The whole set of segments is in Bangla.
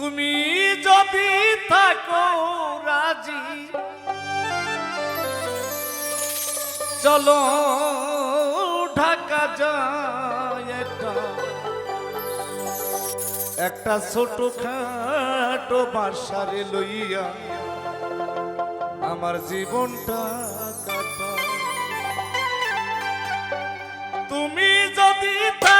তুমি যদি থাকো রাজি, চলো ঢাকা যায় একটা ছোট খাটো বাসারে লইয়া আমার জীবনটা কাটা তুমি যদি থাকো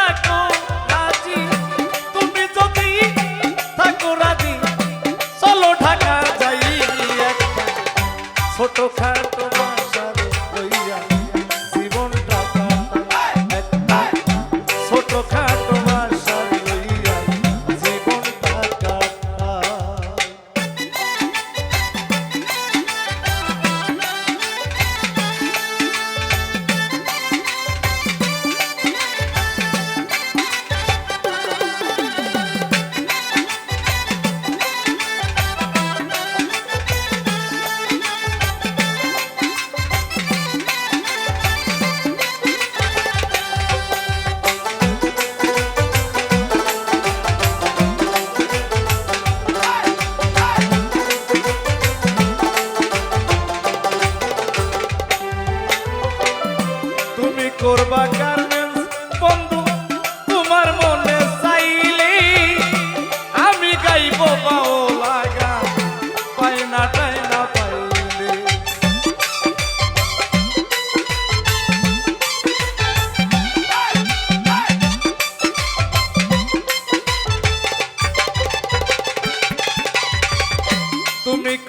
ছোট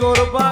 করবা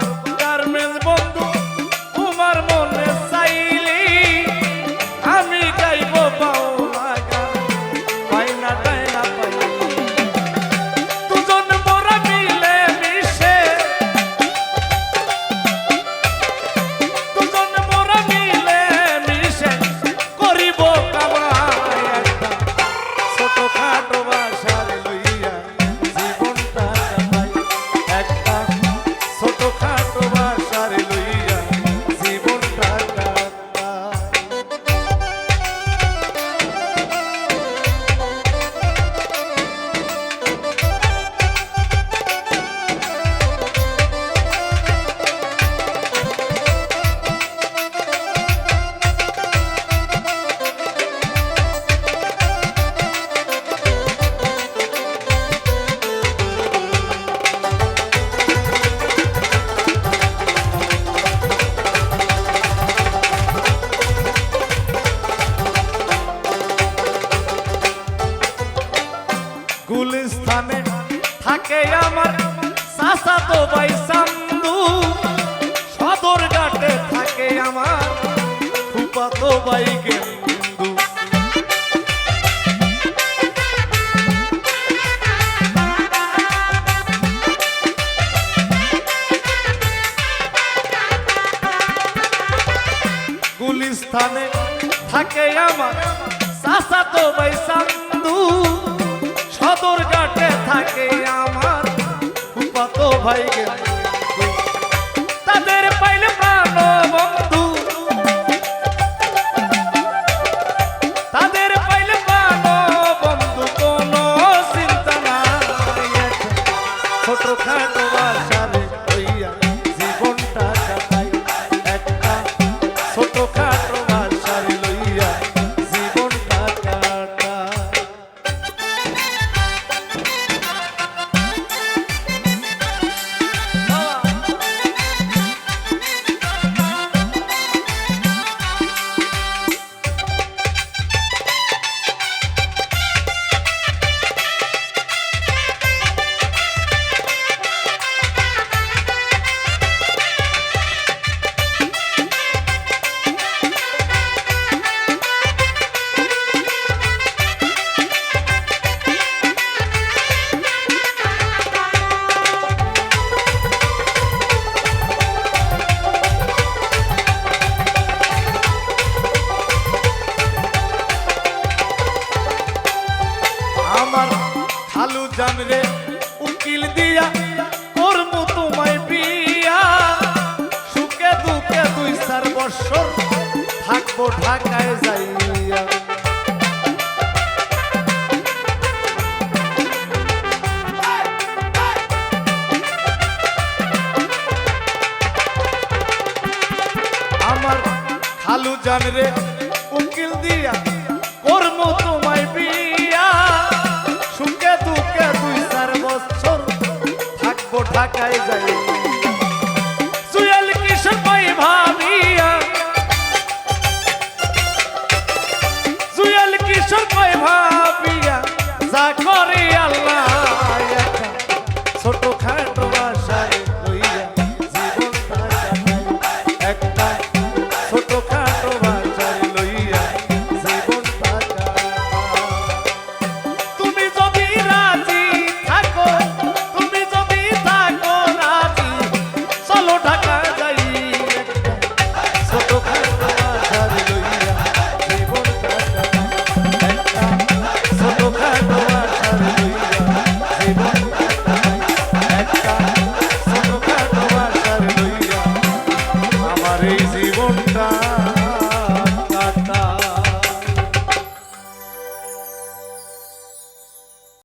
গুলিস্থানে থাকে আমার সাসা তো ভাই সান্দু সদর ঘাটে থাকে আমার ফুপা তো ভাই গেন্দু। থাকে আমার সাসা তো ভাই সান্দু সদর ঘাটে থাকে আমার। কত ভাই গেন্দু সুজান রে, উকিল দিয়া কর্ম তোমায় বিয়া সুখে দুঃখে দুই চার বছর থাকব ঢাকায় যাইয়া। আমার খালু জান রে, উকিল দিয়া সুখে দুঃখে দুই কত